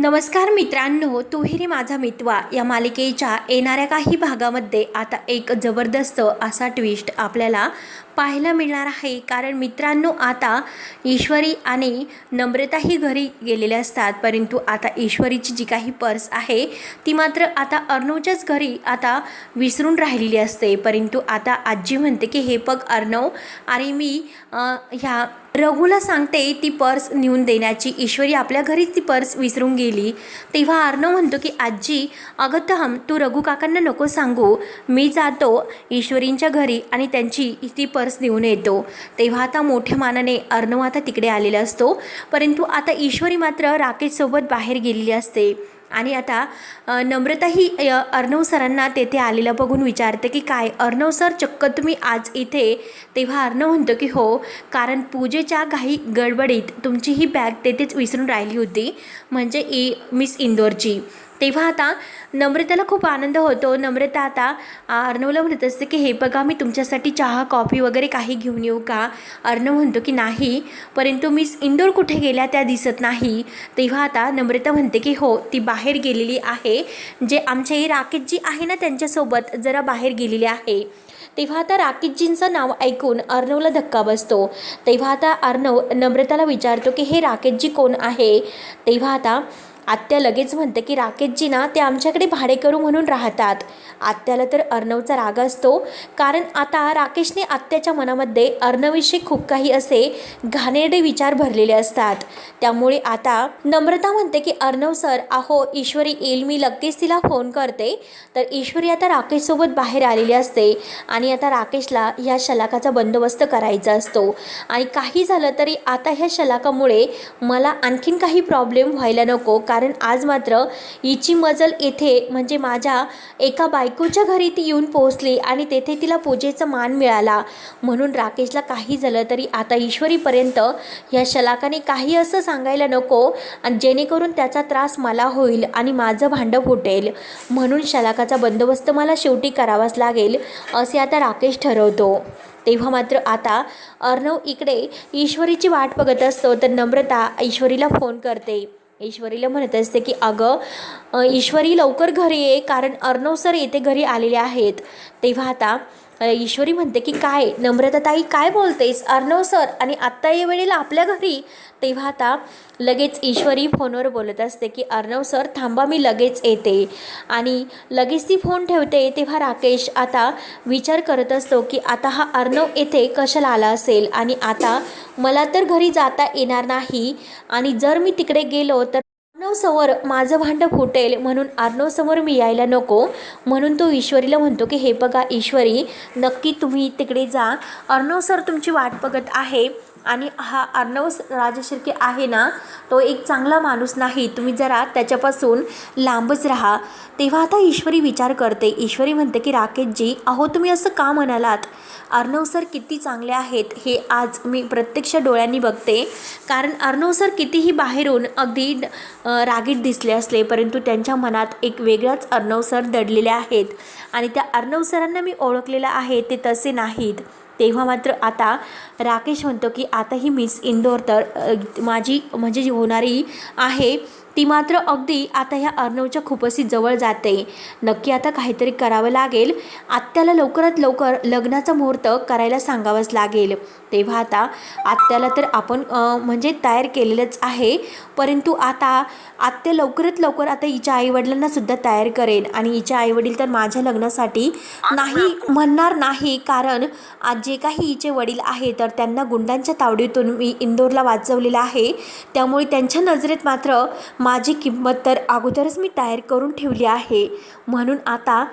नमस्कार मित्रांनो तुहेरी माझा मितवा. या मालिकेच्या येणाऱ्या काही भागामध्ये आता एक जबरदस्त असा ट्विस्ट आपल्याला पाहायला मिळणार आहे. कारण मित्रांनो आता ईश्वरी आणि नम्रताही घरी गेलेल्या असतात. परंतु आता ईश्वरीची जी काही पर्स आहे ती मात्र आता अर्णवच्याच घरी आता विसरून राहिलेली असते. परंतु आता आजी म्हणते की हे बघ अर्णव आणि मी ह्या रघुला सांगते ती पर्स नेऊन देण्याची. ईश्वरी आपल्या घरीच ती पर्स विसरून गेली. तेव्हा अर्णव म्हणतो की आजी अगं तू रघू काकांना नको सांगू. मी जातो ईश्वरींच्या घरी आणि त्यांची ती पर्स देऊन येतो. तेव्हा आता मोठ्या मानाने अर्णव आता तिकडे आलेला असतो. परंतु आता ईश्वरी मात्र राकेशसोबत बाहेर गेलेली असते. आणि आता नम्रता ही अर्णव सरांना तेथे आलेलं बघून विचारते की काय अर्णव सर चक्क तुम्ही आज इथे? तेव्हा अर्णव म्हणतो की हो कारण पूजेच्या काही गडबडीत तुमची ही बॅग तेथेच विसरून राहिली होती म्हणजे ई मिस इंदोरची. तेव्हा आता नम्रताला खूप आनंद होतो. नम्रता आता अर्णवला म्हणत असते की हे बघा मी तुमच्यासाठी चहा कॉफी वगैरे काही घेऊन येऊ का? अर्णव म्हणतो की नाही परंतु मिस इंदोर कुठे गेल्या त्या दिसत नाही. तेव्हा आता नम्रता म्हणते की हो ती बाहेर गेलेली आहे. जे आमचे राकेशजी आहे ना त्यांच्यासोबत जरा बाहेर गेलेली आहे. तेव्हा आता राकेशजींचं नाव ऐकून अर्णवला धक्का बसतो. तेव्हा आता अर्णव नम्रताला विचारतो की हे राकेशजी कोण आहे? तेव्हा आता आत्या लगेच म्हणते की राकेशजी ना ते आमच्याकडे भाडेकरू म्हणून राहतात. आत्याला तर अर्णवचा राग असतो कारण आता राकेशने आत्याच्या मनामध्ये अर्णविषयी खूप काही असे घाणेरडे विचार भरलेले असतात. त्यामुळे आता नम्रता म्हणते की अर्णव सर अहो ईश्वरी येईल मी लगेच तिला फोन करते. तर ईश्वरी आता राकेशसोबत बाहेर आलेली असते आणि आता राकेशला ह्या शलाकाचा बंदोबस्त करायचा असतो. आणि काही झालं तरी आता ह्या शलाकामुळे मला आणखीन काही प्रॉब्लेम व्हायला नको कारण कारण आज मात्र हिची मजल येथे म्हणजे माझ्या एका बायकोच्या घरी ती येऊन पोहोचली आणि तेथे तिला पूजेचा मान मिळाला. म्हणून राकेशला काही झालं तरी आता ईश्वरीपर्यंत ह्या शलाकाने काही असं सांगायला नको आणि जेणेकरून त्याचा त्रास मला होईल आणि माझं भांडं फुटेल. म्हणून शलाकाचा बंदोबस्त मला शेवटी करावाच लागेल असे आता राकेश ठरवतो. तेव्हा मात्र आता अर्णव इकडे ईश्वरीची वाट बघत असतो तर नम्रता ईश्वरीला फोन करते. ईश्वरीला म्हणत असते की अगं ईश्वरी लवकर घरी ये कारण अर्णव सर येथे घरी आलेले आहेत. तेव्हा आता ईश्वरी म्हणते की काय? नम्रताताई काय बोलतेस? अर्णव सर आणि आत्ता या वेळेला आपल्या घरी? तेव्हा आता लगेच ईश्वरी फोनवर बोलत असते की अर्णव सर थांबा मी लगेच येते. आणि लगेच ती फोन ठेवते. तेव्हा राकेश आता विचार करत असतो की आता हा अर्णव येथे कशाला आला असेल? आणि आता मला तर घरी जाता येणार नाही. आणि जर मी तिकडे गेलो तर अर्णवसमोर माझं भांडं फुटेल म्हणून अर्णवसमोर मी यायला नको. म्हणून तो ईश्वरीला म्हणतो की हे बघा ईश्वरी नक्की तुम्ही तिकडे जा. अर्णव सर तुमची वाट बघत आहे. आणि हा अर्णव राजशिर्के आहे ना तो एक चांगला माणूस नाही. तुम्ही जरा त्याच्यापासून लांबच राहा. तेव्हा आता ईश्वरी विचार करते. ईश्वरी म्हणते की राकेशजी अहो तुम्ही असं का म्हणालात? अर्णव सर किती चांगले आहेत हे आज मी प्रत्यक्ष डोळ्यांनी बघते. कारण अर्णव सर कितीही बाहेरून अगदी रागीट दिसले असले परंतु त्यांच्या मनात एक वेगळाच अर्णव सर दडलेले आहेत. आणि त्या अर्णव सरांना मी ओळखलेलं आहे ते तसे नाहीत. तेव्हा मात्र आता राकेश म्हणतो की आता ही मिस इंदोर तर माझी म्हणजे जी होणारी आहे ती मात्र अगदी आता ह्या अर्णवच्या खूपशी जवळ जाते. नक्की आता काहीतरी करावं लागेल. आत्याला लवकरात लवकर लग्नाचा मुहूर्त करायला सांगावंच लागेल. तेव्हा आता आत्याला तर आपण म्हणजे तयार केलेलंच आहे. परंतु आता आत्या लवकरात लवकर आता हिच्या आईवडिलांना सुद्धा तयार करेन. आणि हिच्या आईवडील तर माझ्या लग्नासाठी नाही म्हणणार नाही. कारण आज जे काही हिचे वडील आहे तर त्यांना गुंडांच्या तावडीतून मी इंदोरला वाचवलेलं आहे. त्यामुळे त्यांच्या नजरेत मात्र माझी किंमत तर अगोदरच मी तयार करून ठेवली आहे. म्हणून आता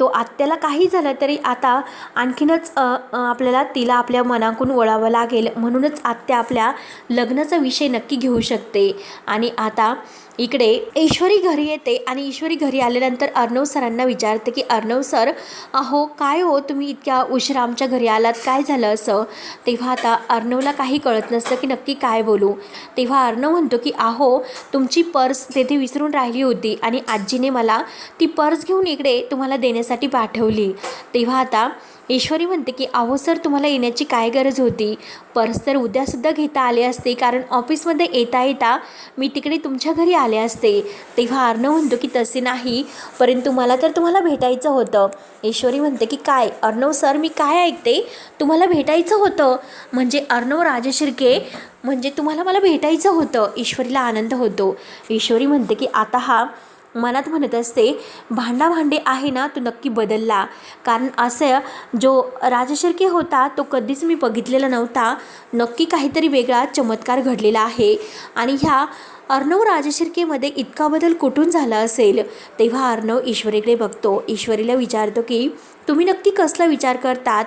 तो आत्याला काही झालं तरी आता आणखीनच आपल्याला तिला आपल्या मनाकून वळावं लागेल. म्हणूनच आत्या आपल्या लग्नाचा विषय नक्की घेऊ शकते. आणि आता इकडे ईश्वरी घरी येते आणि ईश्वरी घरी आल्यानंतर अर्णव सरांना विचारते की अर्णव सर अहो काय हो तुम्ही इतक्या उशिरा आमच्या घरी आलात? काय झालं असं? तेव्हा आता अर्णवला काही कळत नसतं की नक्की काय बोलू. तेव्हा अर्णव म्हणतो की अहो तुमची पर्स तेथे विसरून राहिली होती आणि आजीने मला ती पर्स घेऊन इकडे तुम्हाला देण्यासाठी पाठवली. तेव्हा आता ईश्वरी म्हणते की अहो सर तुम्हाला येण्याची काय गरज होती? पर्स तर उद्यासुद्धा घेता आले असते कारण ऑफिसमध्ये येता येता मी तिकडे तुमच्या घरी आले असते. तेव्हा अर्णव म्हणतो की तसे नाही परंतु मला तर तुम्हाला भेटायचं होतं. ईश्वरी म्हणते की काय? अर्णव सर मी काय ऐकते? तुम्हाला भेटायचं होतं? म्हणजे अर्णव राजशिर्के म्हणजे तुम्हाला मला भेटायचं होतं. ईश्वरीला आनंद होतो. ईश्वरी म्हणते की आता हा मनात म्हणत असते भांडाभांडे आहे ना तो नक्की बदलला. कारण असं जो राजशर्के होता तो कधीच मी बघितलेला नव्हता. नक्की काहीतरी वेगळा चमत्कार घडलेला आहे. आणि ह्या अर्णव राजशिर्केमध्ये इतका बदल कुठून झाला असेल? तेव्हा अर्णव ईश्वरीकडे बघतो. ईश्वरीला विचारतो की तुम्ही नक्की कसला विचार करतात?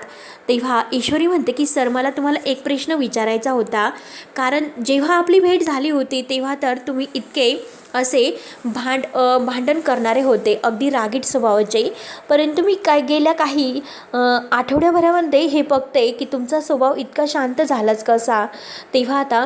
तेव्हा ईश्वरी म्हणते की सर मला तुम्हाला एक प्रश्न विचारायचा होता. कारण जेव्हा आपली भेट झाली होती तेव्हा तर तुम्ही इतके असे भांड भांडण करणारे होते अगदी रागीट स्वभावाचे. परंतु मी काय गेल्या काही आठवड्याभरामध्ये हे बघते की तुमचा स्वभाव इतका शांत झालाच कसा? तेव्हा आता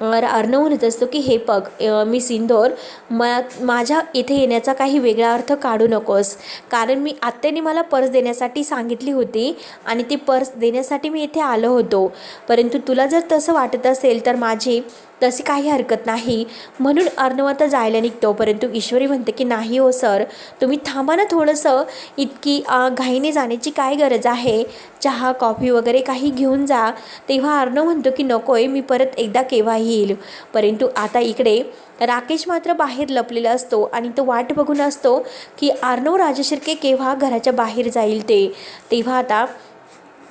अ, अर्णव म्हणत असतो की हे बघ मी सिंदोर म माझ्या इथे येण्याचा काही वेगळा अर्थ काढू नकोस. कारण मी आत्याने मला पर्स देण्यासाठी सांगितली होती आणि ती पर्स देण्यासाठी मी इथे आलो होतो. परंतु तुला जर तसं वाटत असेल तर माझी तशी काही हरकत नाही. म्हणून अर्णव आता जायला निघतो. परंतु ईश्वरी म्हणते की नाही हो सर. तुम्ही थांबा ना थोडंसं. इतकी घाईने जाण्याची काय गरज आहे? चहा कॉफी वगैरे काही घेऊन जा. तेव्हा अर्णव म्हणतो की नको आहे मी परत एकदा केव्हा येईल. परंतु आता इकडे राकेश मात्र बाहेर लपलेला असतो आणि तो वाट बघून असतो की अर्णव राजशिर्के केव्हा घराच्या बाहेर जाईल ते. तेव्हा आता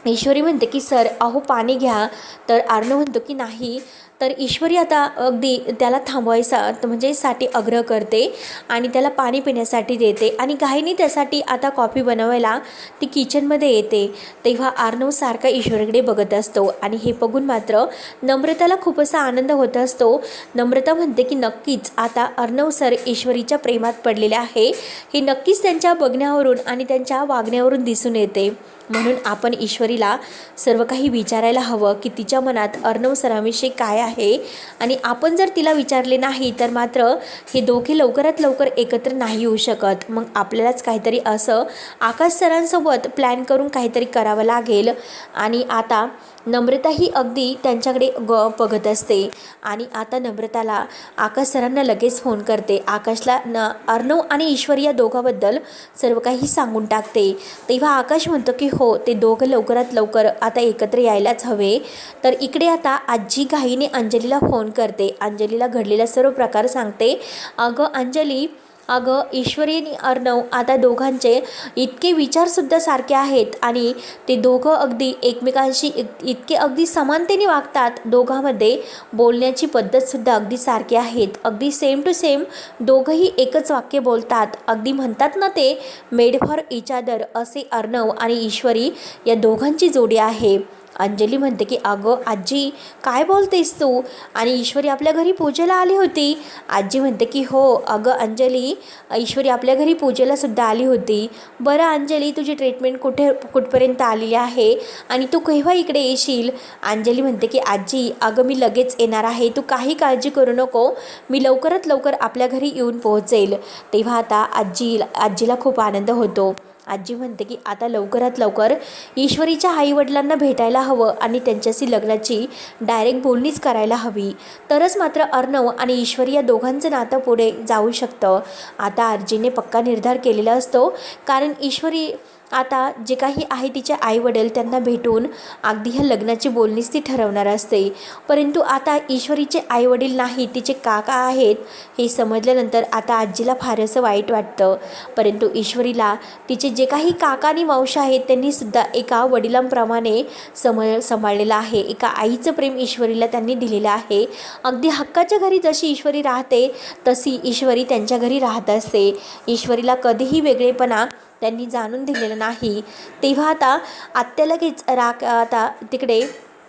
ईश्वरी म्हणते की सर अहो पाणी घ्या. तर आर्नो म्हणतो की नाही तर ईश्वरी आता अगदी त्याला थांबवायचा म्हणजे साठी आग्रह करते आणि त्याला पाणी पिण्यासाठी देते आणि घाईने त्यासाठी आता कॉफी बनवायला ती किचनमध्ये येते. तेव्हा आर्नव सारखा ईश्वरीकडे बघत असतो आणि हे बघून मात्र नम्रताला खूप असा आनंद होत असतो. नम्रता म्हणते की नक्कीच आता अर्णव सर ईश्वरीच्या प्रेमात पडलेले आहे. हे नक्कीच त्यांच्या बघण्यावरून आणि त्यांच्या वागण्यावरून दिसून येते. म्हणून आपण ईश्वरीला सर्व काही विचारायला हवं की तिच्या मनात अर्णव सरांविषयी काय आहे? आणि आपण जर तिला विचारले नाही तर मात्र हे दोघे लवकरात लवकर एकत्र नाही येऊ शकत. मग आपल्यालाच काहीतरी असं आकाश सरांसोबत प्लॅन करून काहीतरी करावं लागेल. आणि आता नम्रता ही अगदी त्यांच्याकडे ग बघत असते. आणि आता नम्रताला आकाश सरांना लगेच फोन करते. आकाशला न अर्णव आणि ईश्वर या दोघांबद्दल सर्व काही सांगून टाकते. तेव्हा आकाश म्हणतो की हो ते दोघं लवकरात लवकर आता एकत्र यायलाच हवे. तर इकडे आता आजी घाईने अंजलीला फोन करते. अंजलीला घडलेला सर्व प्रकार सांगते. अगं अंजली अगं ईश्वरी आणि अर्णव आता दोघांचे इतके विचारसुद्धा सारखे आहेत आणि ते दोघं अगदी एकमेकांशी इत- इतके अगदी समानतेने वागतात दोघांमध्ये बोलण्याची पद्धतसुद्धा अगदी सारखी आहेत. अगदी सेम टू सेम दोघंही एकच वाक्य बोलतात. अगदी म्हणतात ना ते मेड फॉर इच अदर असे अर्णव आणि ईश्वरी या दोघांची जोडी आहे. अंजली म्हणते की अगं आजी काय बोलतेस तू? आणि ईश्वरी आपल्या घरी पूजेला आली होती. आजी म्हणते की हो अगं अंजली ईश्वरी आपल्या घरी पूजेला सुद्धा आली होती. बरं अंजली तुझी ट्रीटमेंट कुठे कुठपर्यंत आलेली आहे? आणि तू केव्हा इकडे येशील? अंजली म्हणते की आजी अगं मी लगेच येणार आहे. तू काही काळजी करू नको. मी लवकरात लवकर आपल्या घरी येऊन पोहोचेल. तेव्हा आता आजी आजीला खूप आनंद होतो. आजी म्हणते की आता लवकरात लवकर ईश्वरीच्या आईवडिलांना भेटायला हवं आणि त्यांच्याशी लग्नाची डायरेक्ट बोलणीच करायला हवी. तरच मात्र अर्णव आणि ईश्वरी या दोघांचं नातं पुढे जाऊ शकतं. आता आजीने पक्का निर्धार केलेला असतो कारण ईश्वरी आता जे काही आहे तिचे आईवडील त्यांना भेटून अगदी ह्या लग्नाची बोलणीच ती ठरवणार असते. परंतु आता ईश्वरीचे आईवडील नाही तिचे काका आहेत हे समजल्यानंतर आता आजीला फारसं वाईट वाटतं. परंतु ईश्वरीला तिचे जे काही काका आणि मावश आहेत त्यांनीसुद्धा एका वडिलांप्रमाणे सम सांभाळलेलं आहे. एका आईचं प्रेम ईश्वरीला त्यांनी दिलेलं आहे. अगदी हक्काच्या घरी जशी ईश्वरी राहते तशी ईश्वरी त्यांच्या घरी राहत असते. ईश्वरीला कधीही वेगळेपणा त्यांनी जाणून दिलेलं नाही. तेव्हा आता आत्या लगेच राग आता तिकडे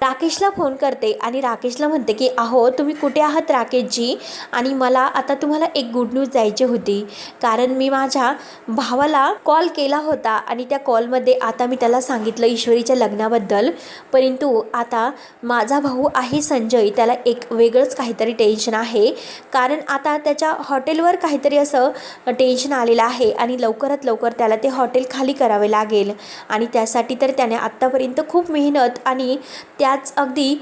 राकेशला फोन करते आणि राकेशला म्हणते की अहो तुम्ही कुठे आहात राकेशजी? आणि मला आता तुम्हाला एक गुड न्यूज द्यायची होती. कारण मी माझ्या भावाला कॉल केला होता आणि त्या कॉलमध्ये आता मी त्याला सांगितलं ईश्वरीच्या लग्नाबद्दल. परंतु आता माझा भाऊ आहे संजय त्याला एक वेगळंच काहीतरी टेन्शन आहे. कारण आता त्याच्या हॉटेलवर काहीतरी असं टेन्शन आलेलं आहे आणि लवकरात लवकर त्याला ते हॉटेल खाली करावे लागेल. आणि त्यासाठी तर त्याने आत्तापर्यंत खूप मेहनत आणि त्या त्याच अगदी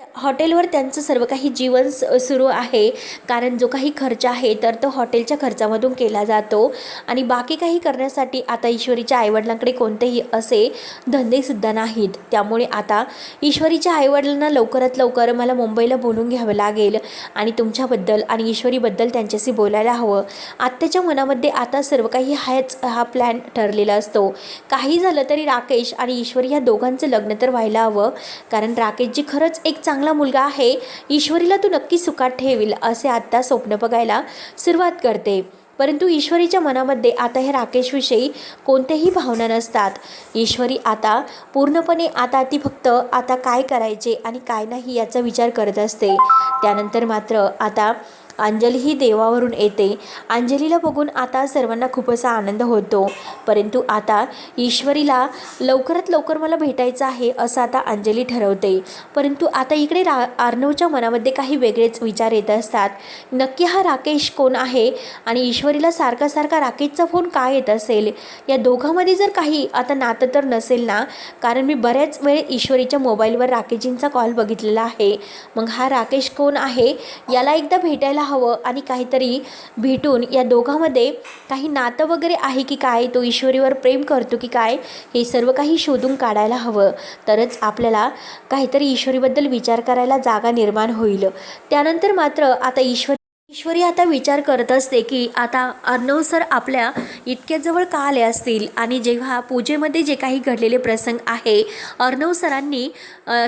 हॉटेलवर त्यांचं सर्व काही जीवन सुरू आहे. कारण जो काही खर्च आहे तर तो हॉटेलच्या खर्चामधून केला जातो. आणि बाकी काही करण्यासाठी आता ईश्वरीच्या आईवडिलांकडे कोणतेही असे धंदेसुद्धा नाहीत. त्यामुळे आता ईश्वरीच्या आईवडिलांना लवकरात लवकर मला मुंबईला बोलून घ्यावं लागेल. आणि तुमच्याबद्दल आणि ईश्वरीबद्दल त्यांच्याशी बोलायला हवं. आत्याच्या मनामध्ये आता सर्व काही हाच हा प्लॅन ठरलेला असतो. काही झालं तरी राकेश आणि ईश्वरी ह्या दोघांचं लग्न तर व्हायला हवं. कारण राकेशजी खरंच एक चांगला मुलगा आहे ईश्वरीला तू नक्की सुखात ठेवील असे आत्ता स्वप्न बघायला सुरुवात करते. परंतु ईश्वरीच्या मनामध्ये आता हे राकेशविषयी कोणत्याही भावना नसतात. ईश्वरी आता पूर्णपणे आता ती फक्त आता काय करायचे आणि काय नाही याचा विचार करत असते. त्यानंतर मात्र आता अंजली ही देवावरून येते. अंजलीला बघून आता सर्वांना खूप असा आनंद होतो. परंतु आता ईश्वरीला लवकरात लवकर मला भेटायचं आहे असं आता अंजली ठरवते. परंतु आता इकडे रा आर्णवच्या मनामध्ये काही वेगळेच विचार येत असतात. नक्की हा राकेश कोण आहे? आणि ईश्वरीला सारखा सारखा राकेशचा फोन का येत असेल? या दोघांमध्ये जर काही आता नातं तर नसेल ना? कारण मी बऱ्याच वेळ ईश्वरीच्या मोबाईलवर राकेशजींचा कॉल बघितलेला आहे. मग हा राकेश कोण आहे? याला एकदा भेटायला हवं आणि काहीतरी भेटून या दोघांमध्ये काही नातं वगैरे आहे की काय? तो ईश्वरीवर प्रेम करतो की काय? हे सर्व काही शोधून काढायला हवं. तरच आपल्याला काहीतरी ईश्वरीबद्दल विचार करायला जागा निर्माण होईल. त्यानंतर मात्र आता ईश्वर ईश्वरी आता विचार करत असते की आता अर्णव सर आपल्या इतक्या जवळ का आले असतील? आणि जेव्हा पूजेमध्ये जे काही घडलेले प्रसंग आहे अर्णव सरांनी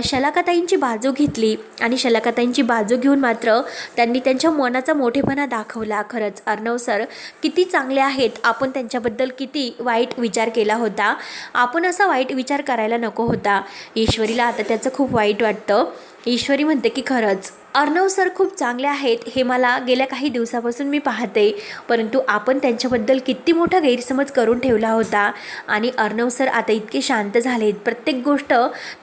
शलाकाताईंची बाजू घेतली. आणि शलाकाताईंची बाजू घेऊन मात्र त्यांनी त्यांच्या मनाचा मोठेपणा दाखवला. खरंच अर्णव सर किती चांगले आहेत. आपण त्यांच्याबद्दल किती वाईट विचार केला होता. आपण असा वाईट विचार करायला नको होता. ईश्वरीला आता त्याचं खूप वाईट वाटतं. ईश्वरी म्हणते की खरंच अर्णव सर खूप चांगले आहेत हे मला गेल्या काही दिवसापासून मी पाहते. परंतु आपण त्यांच्याबद्दल किती मोठा गैरसमज करून ठेवला होता आणि अर्णव सर आता इतके शांत झालेत. प्रत्येक गोष्ट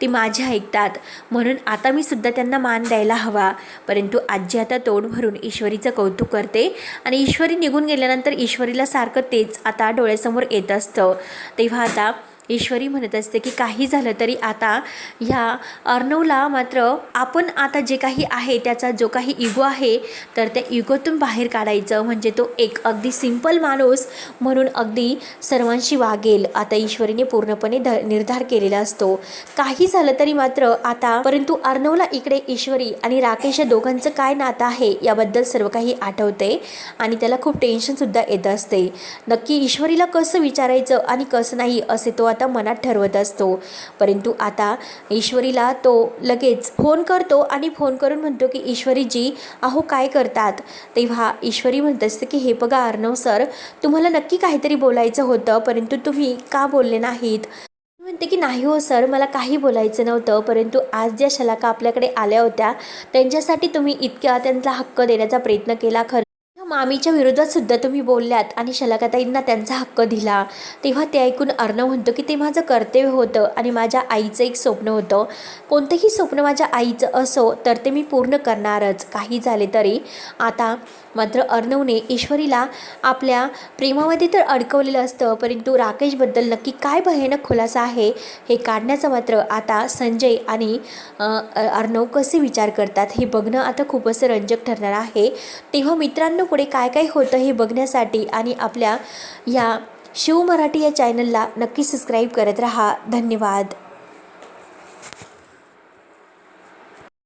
ती माझी ऐकतात. म्हणून आता मी सुद्धा त्यांना मान द्यायला हवा. परंतु आजी आता तोंड भरून ईश्वरीचं कौतुक करते आणि ईश्वरी निघून गेल्यानंतर ईश्वरीला सारखं तेच आता डोळ्यासमोर येत असतं. तेव्हा आता ईश्वरी म्हणत असते की काही झालं तरी आता ह्या अर्णवला मात्र आपण आता जे काही आहे त्याचा जो काही इगो आहे तर त्या इगोतून बाहेर काढायचं. म्हणजे तो एक अगदी सिंपल माणूस म्हणून अगदी सर्वांशी वागेल. आता ईश्वरीने पूर्णपणे ध निर्धार केलेला असतो. काही झालं तरी मात्र आता परंतु अर्णवला इकडे ईश्वरी आणि राकेश या दोघांचं काय नातं आहे याबद्दल सर्व काही आठवते आणि त्याला खूप टेन्शनसुद्धा येत असते. नक्की ईश्वरीला कसं विचारायचं आणि कसं नाही असे तो आता आता मनात ठरवत असतो. परंतु आता ईश्वरीला तो लगेच फोन करतो आणि फोन करून म्हणतो की ईश्वरीजी अहो काय करतात? तेव्हा ईश्वरी म्हणत असते की हे बघा अर्णव सर तुम्हाला नक्की काहीतरी बोलायचं होतं परंतु तुम्ही का बोलले नाहीत? म्हणते की नाही हो सर मला काही बोलायचं नव्हतं परंतु आज ज्या शलाका आपल्याकडे आल्या होत्या त्यांच्यासाठी तुम्ही इतक्या त्यांचा हक्क देण्याचा प्रयत्न केला खरं मामीच्या विरोधात सुद्धा तुम्ही बोलल्यात आणि शलाकाताईंना त्यांचा हक्क दिला. तेव्हा ते ऐकून अर्णव म्हणतो की ते माझं कर्तव्य होतं आणि माझ्या आईचं एक स्वप्न होतं. कोणतंही स्वप्न माझ्या आईचं असो तर ते मी पूर्ण करणारच. काही झाले तरी आता मात्र अर्णवने ईश्वरीला आपल्या प्रेमामध्ये तर अडकवलेलं असतं परंतु राकेशबद्दल नक्की काय भयानक खुलासा आहे हे काढण्याचा मात्र आता संजय आणि अर्णव कसे विचार करतात हे बघणं आता खूप असं रंजक ठरणार आहे. तेव्हा मित्रांनो पुढे काय काय होतं हे बघण्यासाठी आणि आपल्या या शिव मराठी या चॅनलला नक्की सबस्क्राईब करत रहा. धन्यवाद.